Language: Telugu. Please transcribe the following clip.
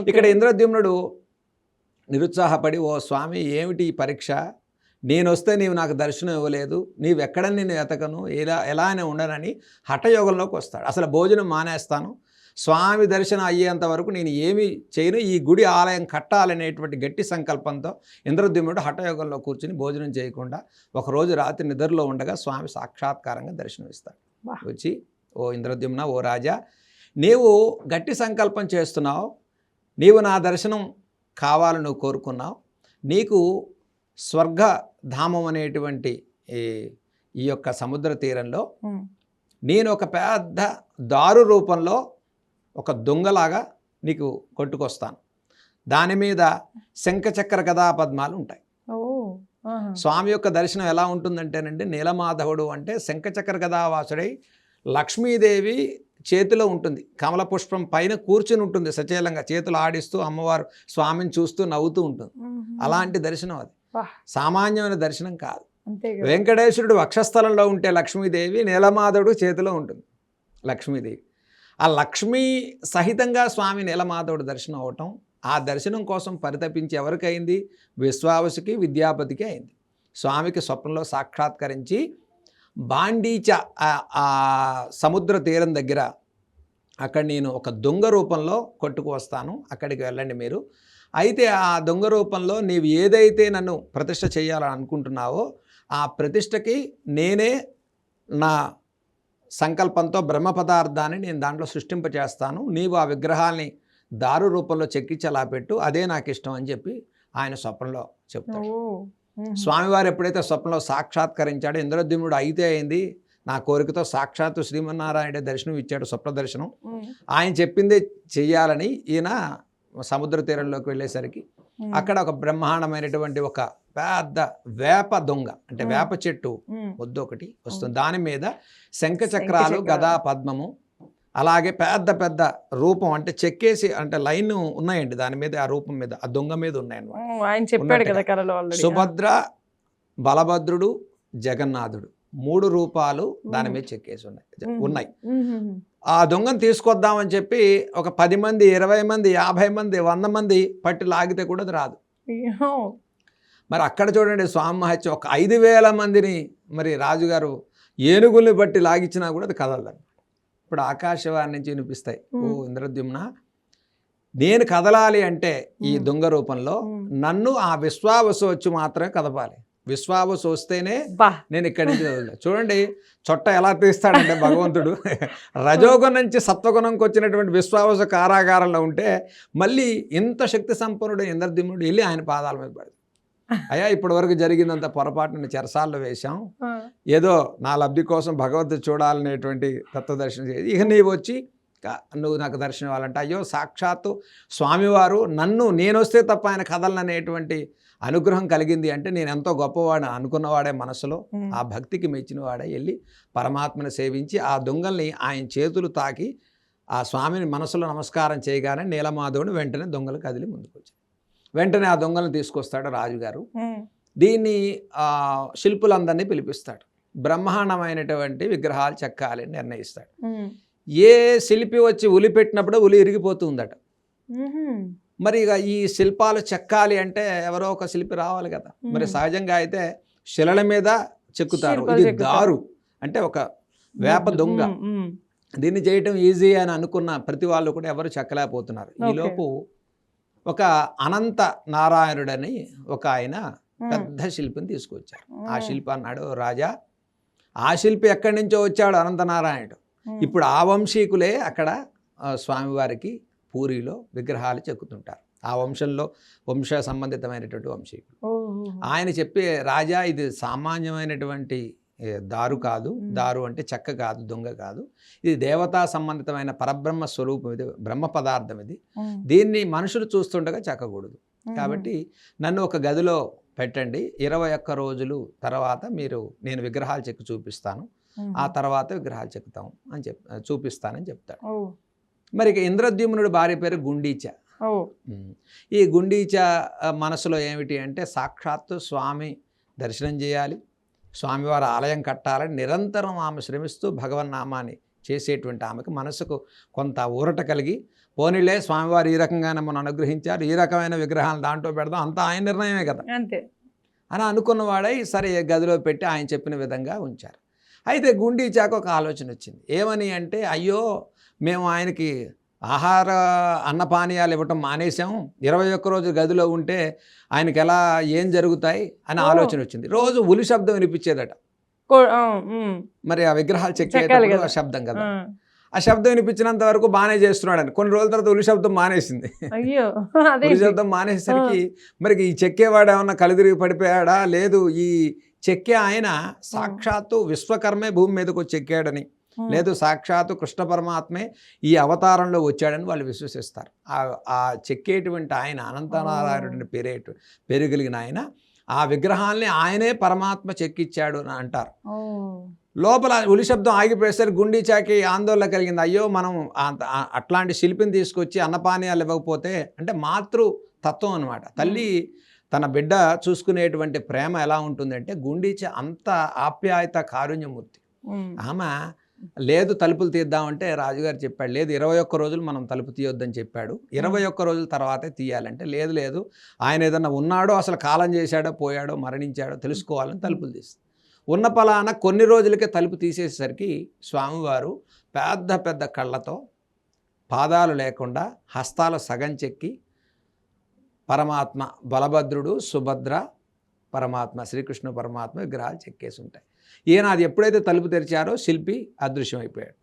ఇక్కడ ఇంద్రద్యుమ్నుడు నిరుత్సాహపడి ఓ స్వామి ఏమిటి ఈ పరీక్ష? నేను వస్తే నీవు నాకు దర్శనం ఇవ్వలేదు. నీవెక్కడ నేను ఎతకను? ఎలా ఎలా అని ఉండనని హఠయోగంలోకి వస్తాడు. అసలు భోజనం మానేస్తాను. స్వామి దర్శనం అయ్యేంత వరకు నేను ఏమి చేయను. ఈ గుడి ఆలయం కట్టాలనేటువంటి గట్టి సంకల్పంతో ఇంద్రద్యుమ్నుడు హఠయోగంలో కూర్చుని భోజనం చేయకుండా ఒకరోజు రాత్రి నిద్రలో ఉండగా స్వామి సాక్షాత్కారంగా దర్శనం ఇస్తాడు. వాహ్. వచ్చి ఓ ఇంద్రద్యుమ్న ఓ రాజా నీవు గట్టి సంకల్పం చేస్తున్నావు. నీవు నా దర్శనం కావాలని నువ్వు కోరుకున్నావు నీకు స్వర్గధామం అనేటువంటి ఈ ఈ యొక్క సముద్ర తీరంలో. నేను ఒక పెద్ద దారు రూపంలో ఒక దొంగలాగా నీకు కొట్టుకొస్తాను దాని మీద శంఖచక్ర గదా పద్మాలు ఉంటాయి. స్వామి యొక్క దర్శనం ఎలా ఉంటుందంటేనండి నీలమాధవుడు అంటే శంఖచక్ర గదావాసుడై లక్ష్మీదేవి చేతిలో ఉంటుంది. కమల పుష్పం పైన కూర్చుని ఉంటుంది సచేలంగా. చేతులు ఆడిస్తూ అమ్మవారు స్వామిని చూస్తూ నవ్వుతూ ఉంటుంది. అలాంటి దర్శనం అది. సామాన్యమైన దర్శనం కదా. వెంకటేశ్వరుడు వక్షస్థలంలో ఉంటే లక్ష్మీదేవి నీలమాధవుడు చేతిలో ఉంటుంది. లక్ష్మీదేవి. ఆ లక్ష్మీ సహితంగా స్వామి నీలమాధవుడు దర్శనం అవటం ఆ దర్శనం కోసం పరితపించి ఎవరికైంది విశ్వావసుకి విద్యాపతికి అయింది. స్వామికి స్వప్నంలో సాక్షాత్కరించి బాండీచ ఆ- సముద్ర తీరం దగ్గర అక్కడ నేను ఒక దొంగ రూపంలో కొట్టుకు వస్తాను. అక్కడికి వెళ్ళండి మీరు. అయితే ఆ దొంగ రూపంలో నీవు ఏదైతే నన్ను ప్రతిష్ట చేయాలని అనుకుంటున్నావో ఆ ప్రతిష్టకి నేనే నా సంకల్పంతో బ్రహ్మ పదార్థాన్ని నేను దాంట్లో సృష్టింపచేస్తాను నీవు ఆ విగ్రహాల్ని దారు రూపంలో చెక్కించి అలా పెట్టు. అదే నాకు ఇష్టం అని చెప్పి ఆయన స్వప్నంలో చెప్తాడు. స్వామివారు ఎప్పుడైతే స్వప్నంలో సాక్షాత్కరించాడో ఇంద్రద్యుమ్నుడు అయితే అయింది నా కోరికతో సాక్షాత్తు శ్రీమన్నారాయణ దర్శనం ఇచ్చాడు స్వప్న దర్శనం. ఆయన చెప్పిందే చెయ్యాలని ఈయన సముద్ర తీరంలోకి వెళ్ళేసరికి. అక్కడ ఒక బ్రహ్మాండమైనటువంటి ఒక పెద్ద వేప దొంగ అంటే. వేప చెట్టు ఉమ్. వద్దు ఒకటి వస్తుంది దాని మీద శంఖ చక్రాలు. గదా పద్మము అలాగే పెద్ద పెద్ద రూపం అంటే చెక్కేసి అంటే లైన్ ఉన్నాయండి దాని మీద ఆ రూపం మీద ఆ దొంగ మీద ఉన్నాయన్నమాట. ఆయన చెప్పాడు కదా. కళలో సుభద్ర బలభద్రుడు జగన్నాథుడు మూడు రూపాలు దాని మీద చెక్కేసి ఉన్నాయి. ఉన్నాయి. ఆ దొంగను తీసుకొద్దామని చెప్పి ఒక పది మంది ఇరవై మంది యాభై మంది వంద మంది పట్టి లాగితే కూడా అది రాదు. మరి అక్కడ చూడండి స్వామి మహత్యం. ఒక ఐదు వేల మందిని మరి రాజుగారు ఏనుగుల్ని బట్టి లాగించినా కూడా అది కదలదు ఇప్పుడు ఆకాశవాణి నుంచి వినిపిస్తాయి ఓ. ఇంద్రద్యుమ్న నేను కదలాలి అంటే ఈ. దొంగ రూపంలో. నన్ను ఆ విశ్వావసు వచ్చి మాత్రమే కదపాలి విశ్వావసు వస్తేనే నేను ఇక్కడి నుంచి. చూడండి చొట్ట ఎలా తీస్తాడంటే భగవంతుడు రజోగుణం నుంచి సత్వగుణంకి వచ్చినటువంటి విశ్వావస కారాగారంలో ఉంటే మళ్ళీ ఇంత శక్తి సంపన్నుడు ఇంద్రద్యుమ్నుడు వెళ్ళి ఆయన పాదాల మీద పడదు అయ్యా ఇప్పటి వరకు జరిగినంత పొరపాటుని చెరసాల్లో వేశాం. ఏదో నా లబ్ధి కోసం భగవంతుడు చూడాలనేటువంటి తత్వదర్శనం చేసి ఇక నీవు వచ్చి నువ్వు నాకు దర్శనం ఇవ్వాలంటే అయ్యో సాక్షాత్తు స్వామివారు నన్ను నేను వస్తే తప్ప ఆయన కదలననేటువంటి అనుగ్రహం కలిగింది అంటే నేను ఎంతో గొప్పవాడు అనుకున్నవాడే మనసులో. ఆ భక్తికి మెచ్చిన వాడే వెళ్ళి పరమాత్మను సేవించి ఆ దొంగల్ని ఆయన చేతులు తాకి ఆ స్వామిని మనసులో నమస్కారం చేయగానే నీలమాధవుని వెంటనే దొంగలు కదిలి ముందుకు వచ్చారు వెంటనే ఆ దొంగలను తీసుకొస్తాడు రాజుగారు. దీన్ని ఆ, శిల్పులందరినీ పిలిపిస్తాడు బ్రహ్మాండమైనటువంటి విగ్రహాలు చెక్కాలి అని నిర్ణయిస్తాడు. ఏ శిల్పి వచ్చి ఉలి పెట్టినప్పుడు ఉలి ఇరిగిపోతుందట. మరి ఇక ఈ శిల్పాలు చెక్కాలి అంటే ఎవరో ఒక శిల్పి రావాలి కదా మరి. సహజంగా అయితే శిలల మీద చెక్కుతారు ఇది. దారు అంటే ఒక వేప దొంగ. దీన్ని చేయటం ఈజీ అని అనుకున్న ప్రతి వాళ్ళు కూడా ఎవరు చెక్కలేకపోతున్నారు. ఈలోపు ఒక అనంత నారాయణుడని ఒక ఆయన. పెద్ద శిల్పిని తీసుకొచ్చారు ఆ. శిల్పి అన్నాడు రాజా ఆ శిల్పి ఎక్కడి నుంచో వచ్చాడు అనంతనారాయణుడు ఉమ్. ఇప్పుడు ఆ వంశీకులే అక్కడ స్వామివారికి పూరిలో విగ్రహాలు చెక్కుతుంటారు ఆ వంశంలో వంశ సంబంధితమైనటువంటి వంశీకులు. ఆయన చెప్పే రాజా ఇది సామాన్యమైనటువంటి దారు కాదు. దారు అంటే చెక్క కాదు దొంగ కాదు. ఇది దేవతా సంబంధితమైన పరబ్రహ్మ స్వరూపం ఇది బ్రహ్మ పదార్థం ఇది. దీన్ని మనుషులు చూస్తుండగా చెక్కకూడదు. కాబట్టి నన్ను ఒక గదిలో పెట్టండి. ఇరవై ఒక్క రోజులు తర్వాత మీరు నేను విగ్రహాలు చెక్కి చూపిస్తాను. ఆ తర్వాత విగ్రహాలు చెక్కుతాం అని చెప్ చూపిస్తానని చెప్తాడు. మరి ఇక ఇంద్రద్యుమ్నుడు భార్య పేరు గుండీచ. ఈ గుండీచ మనసులో ఏమిటి అంటే సాక్షాత్తు స్వామి దర్శనం చేయాలి. స్వామివారి ఆలయం కట్టాలని నిరంతరం ఆమె శ్రమిస్తూ భగవన్నామాన్ని చేసేటువంటి ఆమెకు మనసుకు కొంత ఊరట కలిగి పోనీలే స్వామివారు ఈ రకంగానే మనం అనుగ్రహించారు ఈ రకమైన విగ్రహాలు దాంట్లో పెడదాం అంతా ఆయన నిర్ణయమే కదా. అంతే. అని అనుకున్నవాడై సరే గదిలో పెట్టి ఆయన చెప్పిన విధంగా ఉంచారు. అయితే గుండీచాకు ఒక ఆలోచన వచ్చింది. ఏమని అంటే అయ్యో మేము ఆయనకి ఆహార అన్నపానీయాలు ఇవ్వటం మానేసాం ఇరవై ఒక్క రోజు గదిలో ఉంటే ఆయనకి ఎలా ఏం జరుగుతాయి అని. ఆలోచన వచ్చింది. రోజు ఉలి శబ్దం వినిపించేదట. మరి ఆ విగ్రహాలు చెక్కేటప్పుడు. ఆ శబ్దం కదా. ఆ. శబ్దం వినిపించినంత వరకు బాగానే చేస్తున్నాడని కొన్ని రోజుల తర్వాత ఉలి శబ్దం మానేసింది. అయ్యో ఉలి శబ్దం మానేసరికి మరి ఈ చెక్కేవాడు ఏమన్నా కలిదిరిగి పడిపోయాడా? లేదు. ఈ చెక్కే ఆయన సాక్షాత్తు విశ్వకర్మే భూమి మీదకి వచ్చి చెక్కాడని. లేదు సాక్షాత్తు కృష్ణ పరమాత్మే ఈ అవతారంలో వచ్చాడని వాళ్ళు విశ్వసిస్తారు. ఆ చెక్కేటువంటి ఆయన అనంతనారాయణుడిని పేరేటు పేరుగలిగిన ఆయన ఆ విగ్రహాల్ని ఆయనే పరమాత్మ చెక్కిచ్చాడు అని అంటారు. లోపల ఉలి శబ్దం ఆగిపోయేసరికి గుండీచాకి ఆందోళన కలిగింది. అయ్యో మనం అట్లాంటి శిల్పిని తీసుకొచ్చి అన్నపానీయాలు ఇవ్వకపోతే అంటే మాతృ తత్వం అనమాట తల్లి తన బిడ్డ చూసుకునేటువంటి ప్రేమ ఎలా ఉంటుందంటే గుండీచ అంత ఆప్యాయత కారుణ్యమూర్తి. ఆమె లేదు తలుపులు తీద్దామంటే రాజుగారు చెప్పాడు లేదు ఇరవై ఒక్క రోజులు మనం తలుపు తీయొద్దని చెప్పాడు. ఇరవై ఒక్క రోజుల తర్వాతే తీయాలంటే లేదు లేదు ఆయన ఏదన్నా ఉన్నాడో అసలు కాలం చేశాడో పోయాడో మరణించాడో తెలుసుకోవాలని తలుపులు తీస్తుంది ఉన్న పలాన కొన్ని రోజులకే తలుపు తీసేసరికి స్వామివారు పెద్ద పెద్ద కళ్ళతో పాదాలు లేకుండా హస్తాలు సగం చెక్కి పరమాత్మ బలభద్రుడు సుభద్ర పరమాత్మ శ్రీకృష్ణ పరమాత్మ విగ్రహాలు చెక్కేసి ఉంటాయి. ఈయన అది ఎప్పుడైతే తలుపు తెరిచారో శిల్పి అదృశ్యం అయిపోయాడు